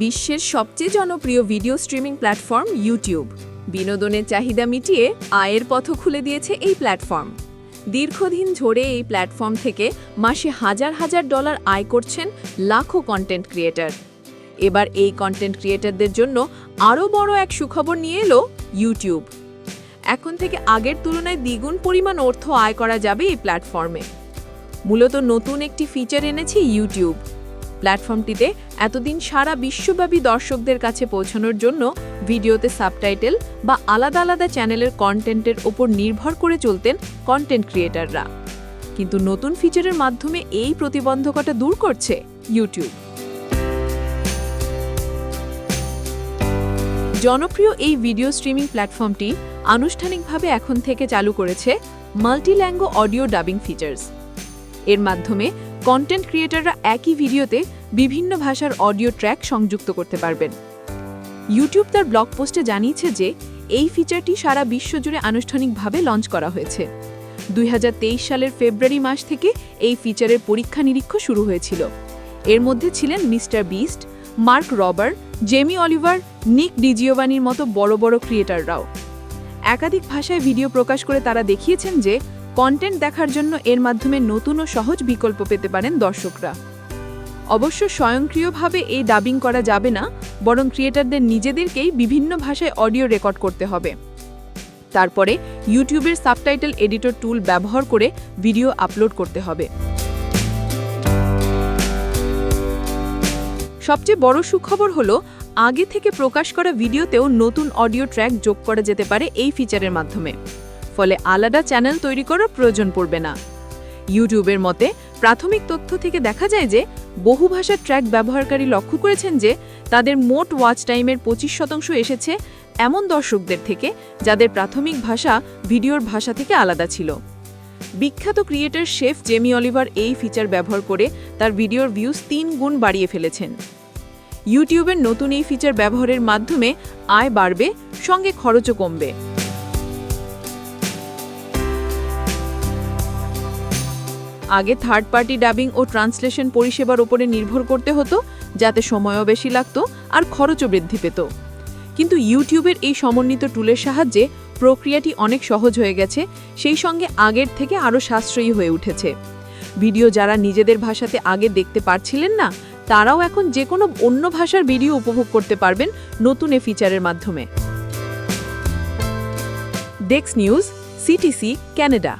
বিশ্বের সবচেয়ে জনপ্রিয় ভিডিও স্ট্রিমিং প্ল্যাটফর্ম ইউটিউব বিনোদনের চাহিদা মিটিয়ে আয়ের পথ খুলে দিয়েছে এই প্ল্যাটফর্ম দীর্ঘদিন ধরে এই প্ল্যাটফর্ম থেকে মাসে হাজার হাজার ডলার আয় করছেন লাখো কন্টেন্ট ক্রিয়েটার এবার এই কন্টেন্ট ক্রিয়েটারদের জন্য আরও বড় এক সুখবর নিয়ে এলো ইউটিউব এখন থেকে আগের তুলনায় দ্বিগুণ পরিমাণ অর্থ আয় করা যাবে এই প্ল্যাটফর্মে মূলত নতুন একটি ফিচার এনেছে ইউটিউব প্ল্যাটফর্মটিতে এতদিন সারা বিশ্বব্যাপী দর্শকদের কাছে পৌঁছানোর জন্য ভিডিওতে সাবটাইটেল বা আলাদা আলাদা চ্যানেলের কন্টেন্টের ওপর নির্ভর করে চলতেন কন্টেন্ট ক্রিয়েটাররা। কিন্তু নতুন ফিচারের মাধ্যমে এই প্রতিবন্ধকতা দূর করছে ইউটিউব। জনপ্রিয় এই ভিডিও স্ট্রিমিং প্ল্যাটফর্মটি আনুষ্ঠানিকভাবে এখন থেকে চালু করেছে মাল্টিল্যাঙ্গো অডিও ডাবিং ফিচার্স। এর মাধ্যমে কন্টেন্ট ক্রিয়েটাররা একই ভিডিওতে বিভিন্ন ভাষার অডিও ট্র্যাক সংযুক্ত করতে পারবেন। ইউটিউব তার ব্লগ পোস্টে জানিয়েছে যে, এই ফিচারটি সারা বিশ্বজুড়ে আনুষ্ঠানিকভাবে লঞ্চ করা হয়েছে। দুই হাজার তেইশ সালের ফেব্রুয়ারি মাস থেকে এই ফিচারের পরীক্ষা নিরীক্ষা শুরু হয়েছিল। এর মধ্যে ছিলেন mister Beast, Mark Rober Jamie Oliver, Nick ডিজিওভানির মতো বড় বড় ক্রিয়েটাররাও একাধিক ভাষায় ভিডিও প্রকাশ করে তারা দেখিয়েছেন যে কন্টেন্ট দেখার জন্য এর মাধ্যমে নতুন ও সহজ বিকল্প পেতে পারেন দর্শকরা। অবশ্য স্বয়ংক্রিয়ভাবে এই ডাবিং করা যাবে না, বরং ক্রিয়েটারদের নিজেদেরকেই বিভিন্ন ভাষায় অডিও রেকর্ড করতে হবে। তারপরে ইউটিউবের সাবটাইটেল এডিটর টুল ব্যবহার করে ভিডিও আপলোড করতে হবে। সবচেয়ে বড় সুখবর হলো, আগে থেকে প্রকাশ করা ভিডিওতেও নতুন অডিও ট্র্যাক যোগ করা যেতে পারে এই ফিচারের মাধ্যমে। ফলে আলাদা চ্যানেল তৈরি করার প্রয়োজন পড়বে না। ইউটিউবের মতে, প্রাথমিক তথ্য থেকে দেখা যায় যে, বহু ভাষার ট্র্যাক ব্যবহারকারী লক্ষ্য করেছেন যে, তাদের মোট ওয়াচ টাইমের পঁচিশ শতাংশ এসেছে এমন দর্শকদের থেকে যাদের প্রাথমিক ভাষা ভিডিওর ভাষা থেকে আলাদা ছিল। বিখ্যাত ক্রিয়েটর শেফ জেমি অলিভার এই ফিচার ব্যবহার করে তার ভিডিওর ভিউজ তিন গুণ বাড়িয়ে ফেলেছেন। ইউটিউবের নতুন এই ফিচার ব্যবহারের মাধ্যমে আয় বাড়বে, সঙ্গে খরচও কমবে। আগে থার্ড পার্টি ডাবিং ও ট্রান্সলেশন পরিষেবার উপরে নির্ভর করতে হতো, যাতে সময়ও বেশি লাগতো আর খরচও বৃদ্ধি পেত। কিন্তু ইউটিউবের এই সমন্বিত টুলের সাহায্যে প্রক্রিয়াটি অনেক সহজ হয়ে গেছে, সেই সঙ্গে আগের থেকে আরও সাশ্রয়ী হয়ে উঠেছে। ভিডিও যারা নিজেদের ভাষাতে আগে দেখতে পারছিলেন না, তারাও এখন যে কোনো অন্য ভাষার ভিডিও উপভোগ করতে পারবেন নতুন এ ফিচারের মাধ্যমে। ডেক্স নিউজ সিটিসি ক্যানাডা